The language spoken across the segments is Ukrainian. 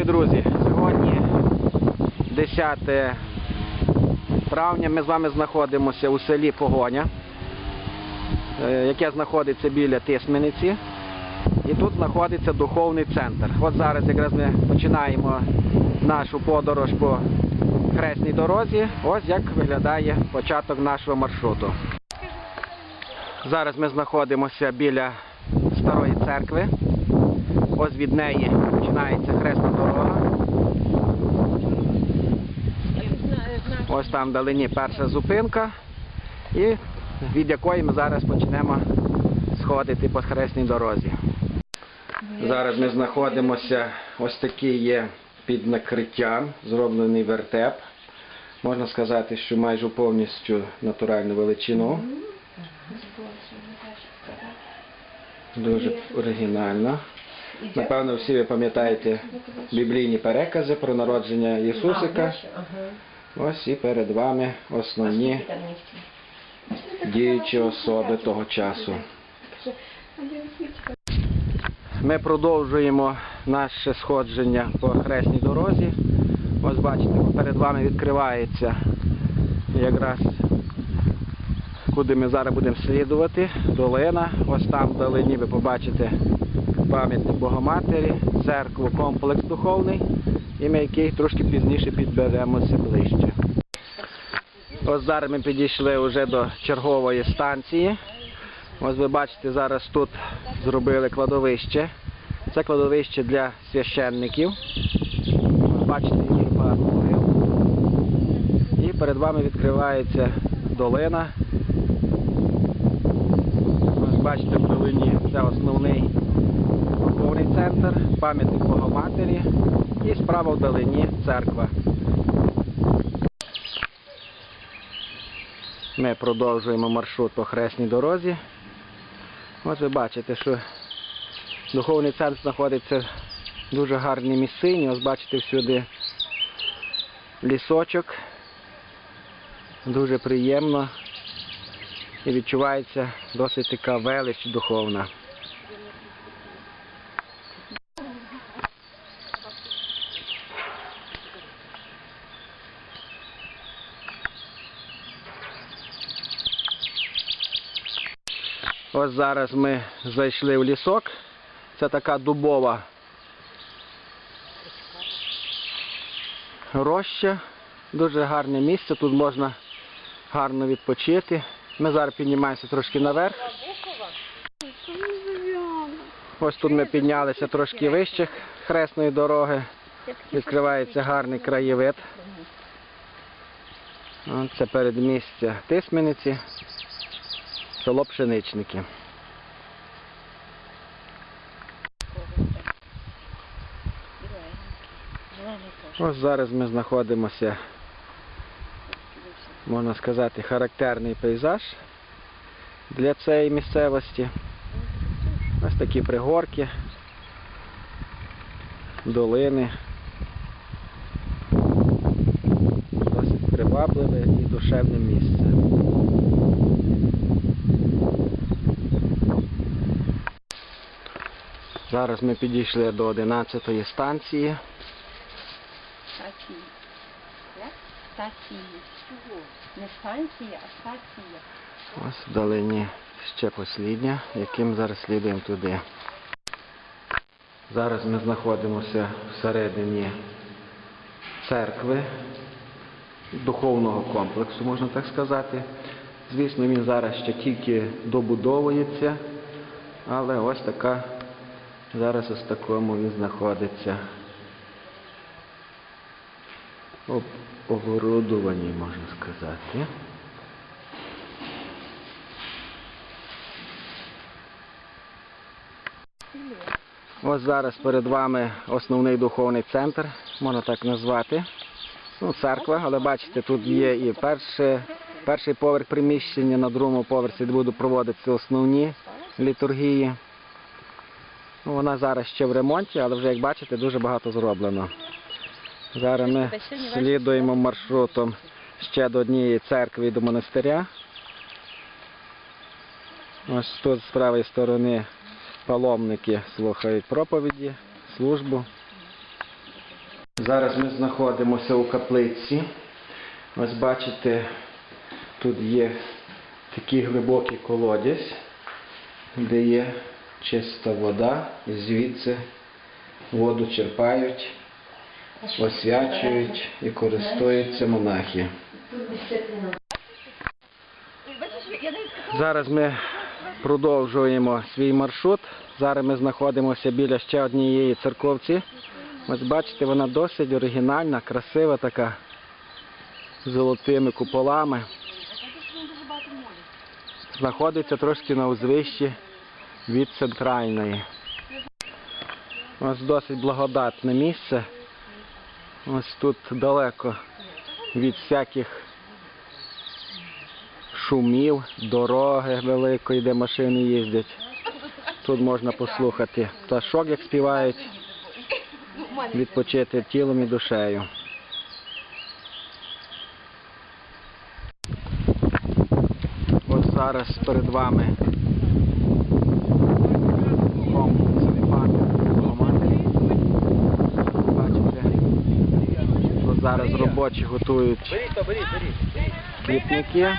Шановні друзі, сьогодні 10 травня ми з вами знаходимося у селі Погоня, е, яке знаходиться біля Тисмениці. І тут знаходиться духовний центр. От зараз якраз ми починаємо нашу подорож по хресній дорозі. Ось як виглядає початок нашого маршруту. Зараз ми знаходимося біля старої церкви. Ось від неї починається хресна Ось там вдалині перша зупинка, і від якої ми зараз почнемо сходити по хресній дорозі. Зараз ми знаходимося, ось такий є під накриттям, зроблений вертеп. Можна сказати, що майже повністю натуральну величину. Дуже оригінально. Напевно, всі ви пам'ятаєте біблійні перекази про народження Ісусика. Ось і перед вами основні діючі особи того часу. Ми продовжуємо наше сходження по хресній дорозі. Ось бачите, перед вами відкривається якраз куди ми зараз будемо слідувати. Долина. Ось там вдалині ви побачите пам'ятник Богоматері, церкву, комплекс духовний, і ми який трошки пізніше підберемося ближче. Ось зараз ми підійшли вже до чергової станції. Ось ви бачите, зараз тут зробили кладовище. Це кладовище для священників. Бачите, їх багато могил. І перед вами відкривається долина. Ось бачите, в долині це основний духовний центр, пам'ятник Богоматері і справа в долині церква. Ми продовжуємо маршрут по хресній дорозі. Ось ви бачите, що духовний центр знаходиться в дуже гарній місцині. Ось бачите всюди лісочок. Дуже приємно і відчувається досить така велич духовна. Ось зараз ми зайшли в лісок. Це така дубова роща. Дуже гарне місце. Тут можна гарно відпочити. Ми зараз піднімаємося трошки наверх. Ось тут ми піднялися трошки вище хресної дороги. Відкривається гарний краєвид. Це передмістя Тисмениці, село Пшеничники. Ось зараз ми знаходимося, можна сказати, характерний пейзаж для цієї місцевості. Ось такі пригорки, долини. Досить привабливе і душевне місце. Зараз ми підійшли до 11-ї станції. Стації. Стації. Не станція, а стація. Ось вдалині ще послідня, яким зараз слідуємо туди. Зараз ми знаходимося всередині церкви, духовного комплексу, можна так сказати. Звісно, він зараз ще тільки добудовується, але ось така, зараз ось такому він знаходиться. Об- Оборудовані, можна сказати. Ось зараз перед вами основний духовний центр, можна так назвати. Ну, церква, але бачите, тут є і перше, перший поверх приміщення, на другому поверсі де будуть проводитися основні літургії. Ну, вона зараз ще в ремонті, але вже, як бачите, дуже багато зроблено. Зараз ми слідуємо маршрутом ще до однієї церкви і до монастиря. Ось тут з правої сторони паломники слухають проповіді, службу. Зараз ми знаходимося у каплиці. Ось бачите, тут є такий глибокий колодязь, де є чиста вода, і звідси воду черпають, освячують і користуються монахи. Зараз ми продовжуємо свій маршрут. Зараз ми знаходимося біля ще однієї церковці. Ось бачите, вона досить оригінальна, красива така, з золотими куполами. Знаходиться трошки на узвищі від центральної. Ось досить благодатне місце. Ось тут далеко від всяких шумів, дороги великої, де машини їздять. Тут можна послухати пташок, як співають, відпочити тілом і душею. От зараз перед вами комплексовий пам'ятник Богоматері. Бачите, тут робочі готують квітники.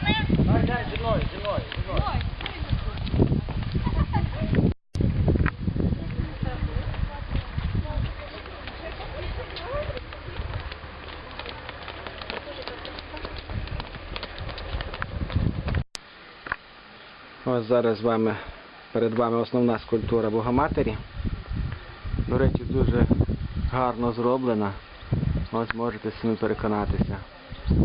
Ось зараз з вами, перед вами основна скульптура Богоматері. До речі, дуже гарно зроблена. Ось можете самі переконатися. Ось.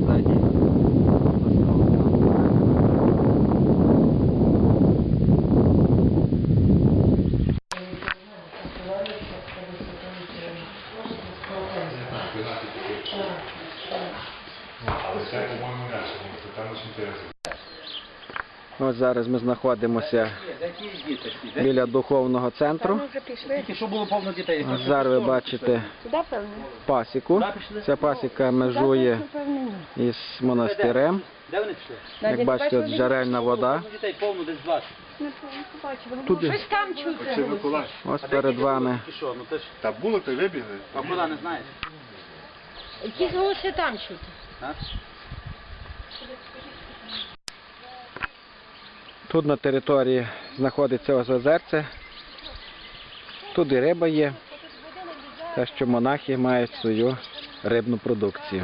Ззаді. Але це, по-моєму, не тому що там дуже інтересно. Ось зараз ми знаходимося біля духовного центру. Зараз ви бачите пасіку. Ця пасіка межує із монастирем. Як бачите, от джерельна вода. Повно дітей, повно десь 20. Не побачила. Туди. Щось там чути. Ось перед вами. Ну Та було, то й вибігли. а куди не знаєш? Якісь голоси там чути. Тут на території знаходиться озерце. Тут і риба є. Те, що монахи мають свою рибну продукцію.